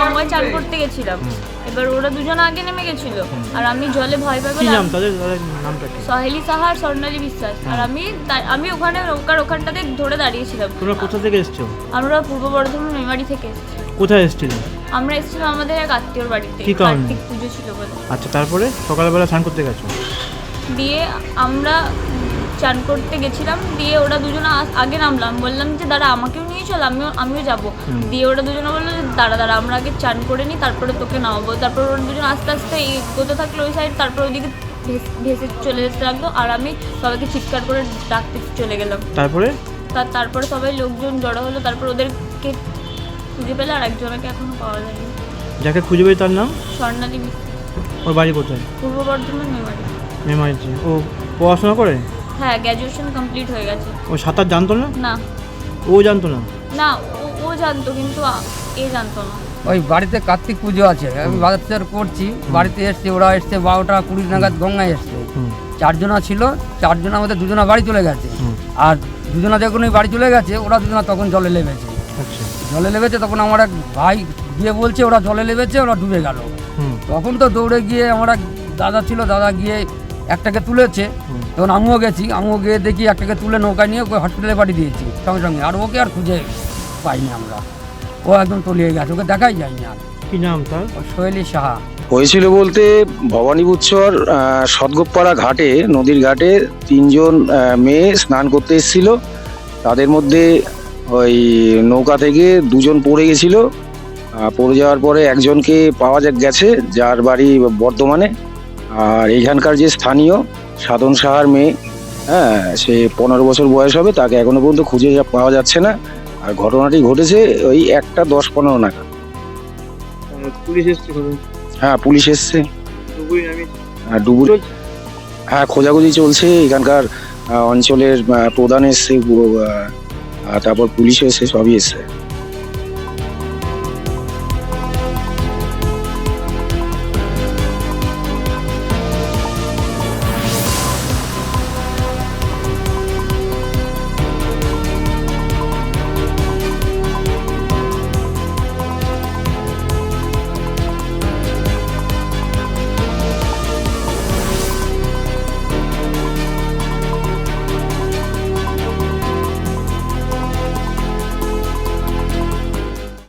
সময় চান করতে গেছিলাম। এবার ওরা দুজন আগে নেমে গেছিল। আর আমি জলে ভয় পাই কি বলে নাম তাদের? তাদের নামটা কি? সহেলি সাহা আর স্বর্ণালী বিশ্বাস। আর আমি আমি ওখানে নৌকার ওখানটাতে ধরে দাঁড়িয়েছিলাম। তোমরা কোথা থেকে এসছো? আমরা পূর্ব বর্ধমান মেমারি থেকে এসেছি। কোথায় এসেছিলে? আমরা এসেছিলাম আমাদের এক আত্মীয়র বাড়িতে। কি কারণে? কার্তিক পুজো ছিল বলে। আচ্ছা তারপরে সকালবেলা স্নান করতে গেছো? দিয়ে আমরা চান করতে গেছিলাম দিয়ে ওরা দুজনে আগে নামলাম বললাম যে দাঁড়া আমাকেও নিয়ে চল আমিও আমিও যাব। দিয়ে ওরা দুজনে বলল যে দাঁড়া দাঁড়া আমরা আগে চান করে নিই তারপরে তোকে নামাবো। তারপর ওরা দুজন আস্তে আস্তে এগোতে থাকল ওই সাইড তারপর ওইদিকে ভেসে চলে যেতে লাগল আর আমি সবাইকে চিৎকার করে ডাকতে চলে গেলাম। তারপরে? তার তারপরে সবাই লোকজন জড়ো হলো তারপর ওদেরকে খুঁজে পেলে আর একজনকে এখনও পাওয়া যায়নি। যাকে খুঁজে পেয়ে তার নাম? স্বর্ণালী ওর বাড়ি কোথায়? পূর্ব বর্ধমান মেমারি। মেমারিতে ও পড়াশোনা করে? হ্যাঁ গ্র্যাজুয়েশন কমপ্লিট হয়ে গেছে। ও সাঁতার জানতো না? না। ও জানতো না? না ও ও জানতো কিন্তু আ- এ জানতো না। ওই বাড়িতে কার্তিক পুজো আছে আমি বাজার করছি বাড়িতে এসছে ওরা এসছে বারোটা কুড়ি নাগাদ গঙ্গায় এসছে। হুম। চারজনা ছিল চারজনের মধ্যে দুজনা বাড়ি চলে গেছে। হুম। আর দুজনা যখন ওই বাড়ি চলে গেছে ওরা দুজনা তখন জলে লেবেছে। আচ্ছা। জলে লেবেছে তখন আমার এক ভাই গিয়ে বলছে ওরা জলে লেবেছে ওরা ডুবে গেল। হুম। তখন তো দৌড়ে গিয়ে আমার এক দাদা ছিল দাদা গিয়ে একটাকে তুলেছে তখন আমিও গেছি আমিও গিয়ে দেখি একটাকে তুলে নৌকা নিয়ে ওকে হসপিটালে পাঠিয়ে দিয়েছি সঙ্গে সঙ্গে। আর ওকে আর খুঁজে পাইনি আমরা। ও একদম তলিয়ে গেছে ওকে দেখাই যায়নি আর। কি নাম তার? সোহেলি সাহা। হয়েছিল বলতে ভবানীপুচ্ছর সদগোপাড়া ঘাটে নদীর ঘাটে তিনজন মেয়ে স্নান করতে এসেছিল। তাদের মধ্যে ওই নৌকা থেকে দুজন পড়ে গেছিল। পড়ে যাওয়ার পরে একজনকে পাওয়া গেছে যার বাড়ি বর্ধমানে। আর এইখানকার যে স্থানীয় সাধন সাহার মেয়ে হ্যাঁ সে পনেরো বছর বয়স হবে তাকে এখনও পর্যন্ত খুঁজে পাওয়া যাচ্ছে না। আর ঘটনাটি ঘটেছে ওই একটা দশ পনেরো নাগাদ। পুলিশ এসছে হ্যাঁ পুলিশ এসছে। আর ডুবুরি হ্যাঁ খোঁজাখুঁজি চলছে এখানকার অঞ্চলের প্রধান এসছে তারপর পুলিশ এসে সবই এসছে।